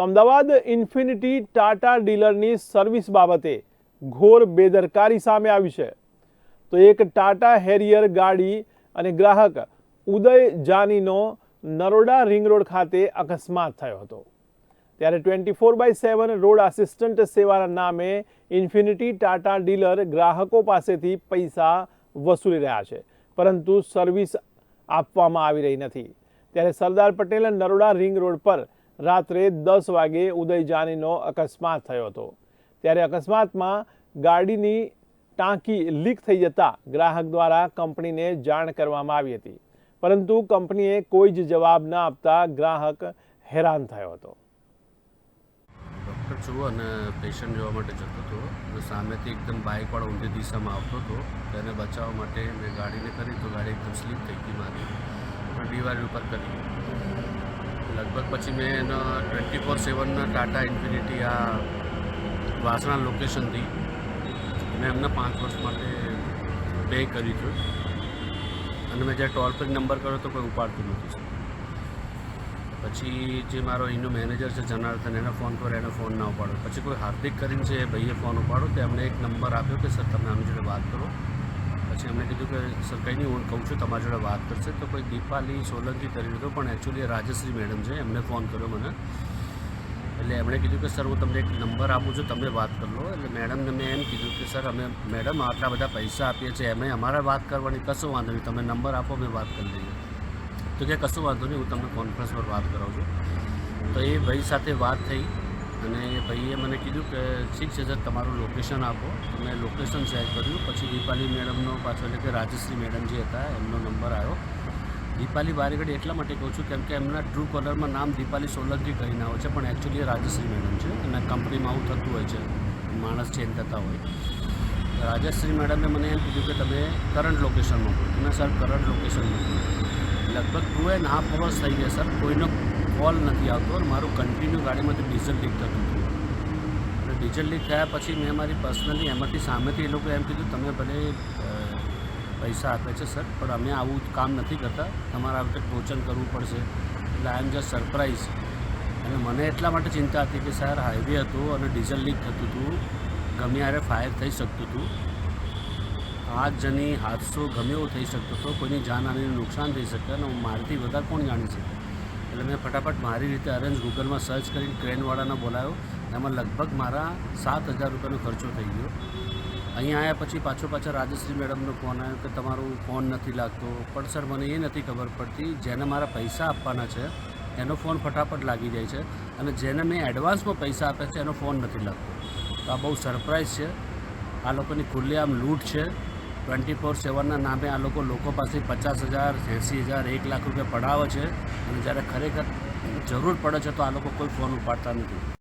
તો અમદાવાદ ઇન્ફિનિટી ટાટા ડીલરની સર્વિસ બાબતે ઘોર બેદરકારી સામે આવી છે. તો એક ટાટા હેરિયર ગાડી અને ગ્રાહક ઉદય જાનીનો નરોડા રિંગ રોડ ખાતે અકસ્માત થયો હતો. ત્યારે twenty four by seven road assistant સેવાના નામે ઇન્ફિનિટી ટાટા ડીલર ગ્રાહકો પાસેથી પૈસા વસૂલી રહ્યા છે. પરંતુ સર્વિસ આપવામાં આવી રહી નથી. ત્યારે સરદાર પટેલ નરોડા રિંગ રોડ પર રાત્રે દસ વાગે ઉદય જાનીનો અકસ્માત થયો હતો. ત્યારે અકસ્માતમાં ગાડીની ટાંકી લીક થઈ જતા ગ્રાહક દ્વારા કંપનીને જાણ કરવામાં આવી હતી. પરંતુ કંપનીએ કોઈ જ જવાબ ન આપતા ગ્રાહક હેરાન થયો હતો. ડૉક્ટર છું અને પેશન્ટ જોવા માટે જતો હતો. સામેથી એકદમ બાઇકવાળો ઊંધી દિશામાં આવતો હતો. તેને બચાવવા માટે મેં ગાડીને કરી તો ગાડી એકદમ સ્લીપ થઈ ગઈ મારી. દિવાળી ઉપર કરી. લગભગ પછી મેં એનો ટ્વેન્ટી ફોર સેવનના ટાટા ઇન્ફિનિટી આ વાસણા લોકેશનથી મેં એમને પાંચ વર્ષ માટે પે કર્યું હતું અને મેં જ્યારે ટોલ ફ્રી નંબર કર્યો તો કોઈ ઉપાડતું નથી. પછી જે મારો એનો મેનેજર છે જનાર્દન, એનો ફોન પર એનો ફોન ના ઉપાડ્યો. પછી કોઈ હાર્દિક કરીને છે એ ભાઈએ ફોન ઉપાડો તો એમણે એક નંબર આપ્યો કે, સર, તમે આની જોડે વાત કરો. પછી એમણે કીધું કે સર કંઈ નહીં હું કહું છું, તમારી જોડે વાત કરશે. તો કોઈ દીપાલી સોલંકી કરી દીધો પણ એકચ્યુઅલી રાજશ્રી મેડમ છે, એમને ફોન કર્યો મને. એટલે એમણે કીધું કે, સર, હું તમને એક નંબર આપું છું, તમે વાત કરી લો. એટલે મેડમને મેં એમ કીધું કે, સર, અમે મેડમ આટલા બધા પૈસા આપીએ છીએ એમે અમારે વાત કરવાની કશો વાંધો નહીં, તમે નંબર આપો, અમે વાત કરી લઈએ. તો કે, કશું વાંધો નહીં, હું તમને કોન્ફરન્સ પર વાત કરાવું છું. તો એ ભાઈ સાથે વાત થઈ. અને ભાઈએ મને કીધું કે ઠીક છે, સર, તમારું લોકેશન આપો. મેં લોકેશન શેર કર્યું. પછી દીપાલી મેડમનો પાછો, એટલે કે રાજશ્રી મેડમ જે હતા, એમનો નંબર આવ્યો. દીપાલી બારીગડી એટલા માટે કહું છું, કેમ કે એમના ટ્રુ કલરમાં નામ દીપાલી સોલંકી કહીને આવે છે, પણ એકચ્યુઅલી રાજશ્રી મેડમ છે. અને કંપનીમાં આવું થતું હોય છે. માણસ ચેન્જ થતા હોય. રાજશ્રી મેડમે મને એમ કીધું કે તમે કરંટ લોકેશન મોકલો. મેં સર કરંટ લોકેશન મોકલ્યું લગભગ ટુ એન્ડ હાફ અવર્સ થઈ ગયા, સર. કોઈનો કોલ નથી આવતો અને મારું કન્ટિન્યુ ગાડીમાંથી ડીઝલ લીક થતું હતું. અને ડીઝલ લીક થયા પછી મેં મારી પર્સનલી એમાંથી સામેથી એ લોકો એમ કીધું, તમે ભલે પૈસા આપે છે સર પણ અમે આવું કામ નથી કરતા. તમારે આ વખતે ટોચન કરવું પડશે. એટલે આઈ એમ જસ્ટ સરપ્રાઇઝ અને મને એટલા માટે ચિંતા હતી કે સર હાઈવે હતું અને ડીઝલ લીક થતું હતું. ગમે ત્યારે ફાયર થઈ શકતું હતું. આગજની હાદસો ગમે એવો થઈ શકતો હતો. કોઈની જાનહાનિનું નુકસાન થઈ શકે અને મારાથી વધારે કોણ જાણી શકે? એટલે મેં ફટાફટ મારી રીતે અરેન્જ ગૂગલમાં સર્ચ કરીને ટ્રેનવાળાને બોલાવ્યો એમાં લગભગ મારા સાત હજાર રૂપિયાનો ખર્ચો થઈ ગયો. અહીંયા આવ્યા પછી પાછો પાછા રાજશ્રી મેડમનો ફોન આવ્યો કે તમારું ફોન નથી લાગતો. પણ સર, મને એ નથી ખબર પડતી, જેને મારા પૈસા આપવાના છે, એનો ફોન ફટાફટ લાગી જાય છે અને જેને મેં એડવાન્સમાં પૈસા આપ્યા છે, એનો ફોન નથી લાગતો. તો આ બહુ સરપ્રાઇઝ છે. આ લોકોની ખુલ્લેઆમ લૂંટ છે. ટ્વેન્ટી ફોર સેવનના નામે આ લોકો લોકો પાસે પચાસ હજાર, એંસી હજાર, એક લાખ રૂપિયા પડાવે છે. અને જ્યારે ખરેખર જરૂર પડે છે, તો આ લોકો કોઈ ફોન ઉપાડતા નથી.